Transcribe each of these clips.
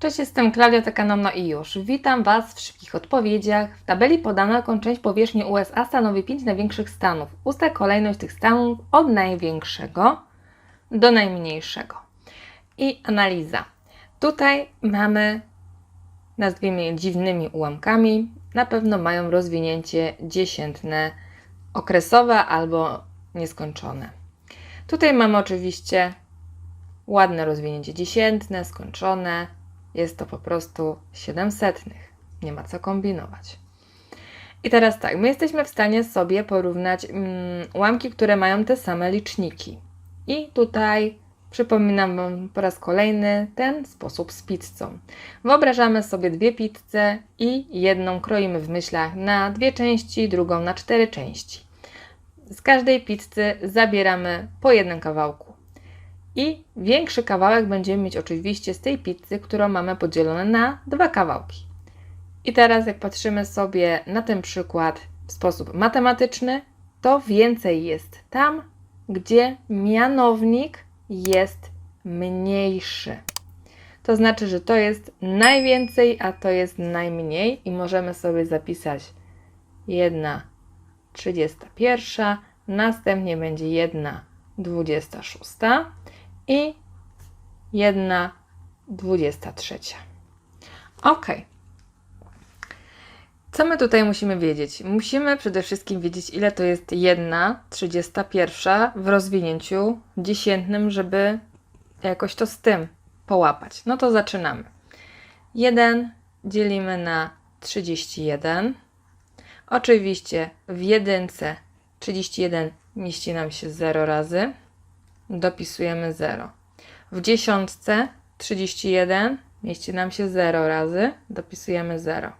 Cześć, jestem Klaudia, to kanał No i już. Witam Was w szybkich odpowiedziach. W tabeli podano, jaką część powierzchni USA stanowi 5 największych stanów. Ustal kolejność tych stanów od największego do najmniejszego. I analiza. Tutaj mamy, nazwijmy je dziwnymi ułamkami, na pewno mają rozwinięcie dziesiętne, okresowe albo nieskończone. Tutaj mamy oczywiście ładne rozwinięcie dziesiętne, skończone. Jest to po prostu 700. Nie ma co kombinować. I teraz tak, my jesteśmy w stanie sobie porównać mm, ułamki, które mają te same liczniki. I tutaj przypominam Wam po raz kolejny ten sposób z pizzą. Wyobrażamy sobie dwie pizze i jedną kroimy w myślach na dwie części, drugą na cztery części. Z każdej pizzy zabieramy po jednym kawałku. I większy kawałek będziemy mieć oczywiście z tej pizzy, którą mamy podzielone na dwa kawałki. I teraz, jak patrzymy sobie na ten przykład w sposób matematyczny, to więcej jest tam, gdzie mianownik jest mniejszy. To znaczy, że to jest najwięcej, a to jest najmniej, i możemy sobie zapisać 1 31, następnie będzie 1 26 i 1 23. Ok. Co my tutaj musimy wiedzieć? Musimy przede wszystkim wiedzieć, ile to jest 1 31 w rozwinięciu dziesiętnym, żeby jakoś to z tym połapać. No to zaczynamy. 1 dzielimy na 31. Oczywiście w jedynce 31 mieści nam się 0 razy. Dopisujemy 0. W dziesiątce 31 mieści nam się 0 razy. Dopisujemy 0.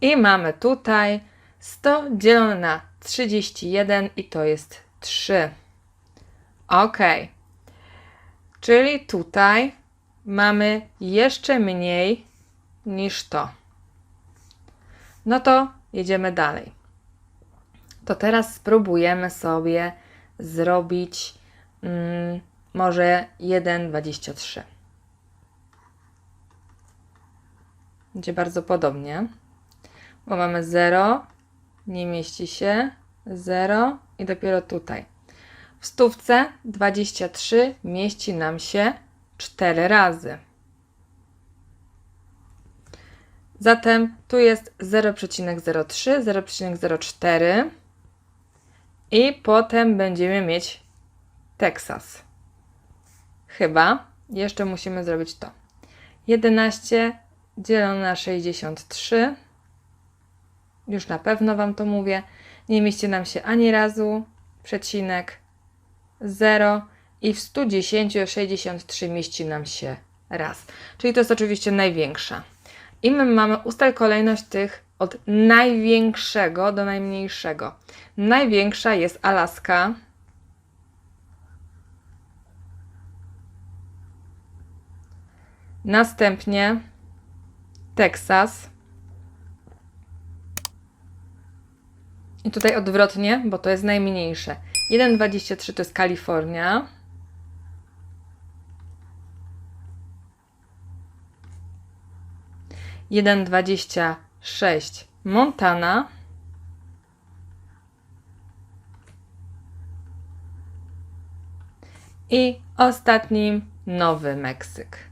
I mamy tutaj 100 dzielone na 31 i to jest 3. Ok. Czyli tutaj mamy jeszcze mniej niż to. No to jedziemy dalej. To teraz spróbujemy sobie zrobić mm, może 1,23. Będzie bardzo podobnie, bo mamy 0, nie mieści się, 0 i dopiero tutaj. W stówce 23 mieści nam się 4 razy. Zatem tu jest 0,03, 0,04 i potem będziemy mieć Teksas. Chyba. Jeszcze musimy zrobić to. 11 dzielone na 63. Już na pewno Wam to mówię. Nie mieści nam się ani razu przecinek 0 i w 110 63 mieści nam się raz. Czyli to jest oczywiście największa. I my mamy ustal kolejność tych od największego do najmniejszego. Największa jest Alaska. Następnie Teksas. I tutaj odwrotnie, bo to jest najmniejsze. 1,23 to jest Kalifornia. Jeden dwadzieścia sześć Montana. I ostatnim Nowy Meksyk.